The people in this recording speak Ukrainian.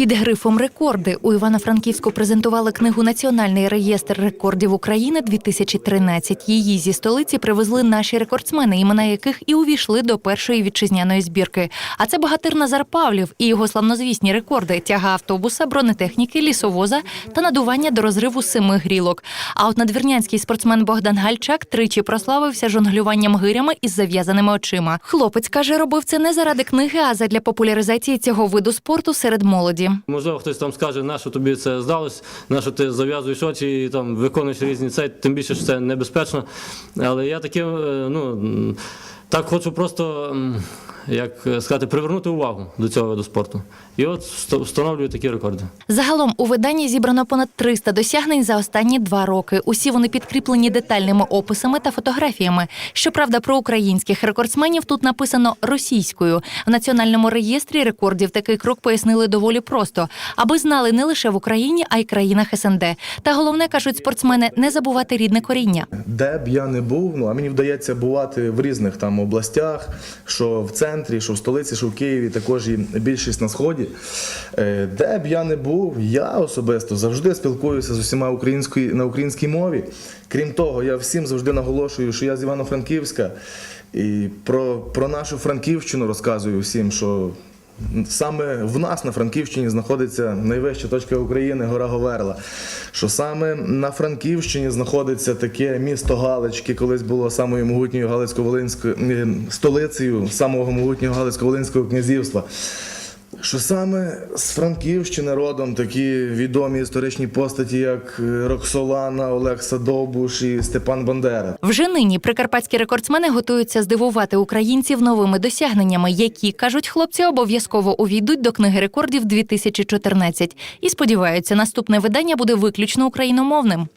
Під грифом рекорди у Івано-Франківську презентували книгу Національний реєстр рекордів України 2013. Її зі столиці привезли наші рекордсмени, імена яких і увійшли до першої вітчизняної збірки. А це багатир Назар Павлів і його славнозвісні рекорди тяга автобуса, бронетехніки, лісовоза та надування до розриву семи грілок. А от надвірнянський спортсмен Богдан Гальчак тричі прославився жонглюванням гирями із зав'язаними очима. Хлопець каже, робив це не заради книги, а задля популяризації цього виду спорту серед молоді. Можливо, хтось там скаже, на що тобі це здалось, на що ти зав'язуєш очі і там виконуєш різні цей, тим більше що це небезпечно. Але я таке, е, ну так хочу просто, як сказати, привернути увагу до цього виду спорту. І от вста- встановлюю такі рекорди. Загалом у виданні зібрано понад 300 досягнень за останні два роки. Усі вони підкріплені детальними описами та фотографіями. Щоправда, про українських рекордсменів тут написано російською. В національному реєстрі рекордів такий крок пояснили доволі просто, аби знали не лише в Україні, а й країнах СНД. Та головне кажуть спортсмени не забувати рідне коріння. Де б я не був, ну а мені вдається бувати в різних там областях, що в центрі, що в столиці, що в Києві, також і більшість на сході. Е, Де б я не був, я особисто завжди спілкуюся з усіма українською на українській мові. Крім того, я всім завжди наголошую, що я з Івано-Франківська і про, про нашу Франківщину розказую всім, що Саме в нас на Франківщині знаходиться найвища точка України гора Говерла. Що саме на Франківщині знаходиться таке місто Галички, колись було самою могутньою Галицько-Волинською столицею самого могутнього Галицько-Волинського князівства. Що саме з Франківщини родом такі відомі історичні постаті, як е, Роксолана, Олег Садовбуш і Степан Бандера. Вже нині прикарпатські рекордсмени готуються здивувати українців новими досягненнями, які кажуть хлопці, обов'язково увійдуть до книги рекордів 2014. І сподіваються, наступне видання буде виключно україномовним.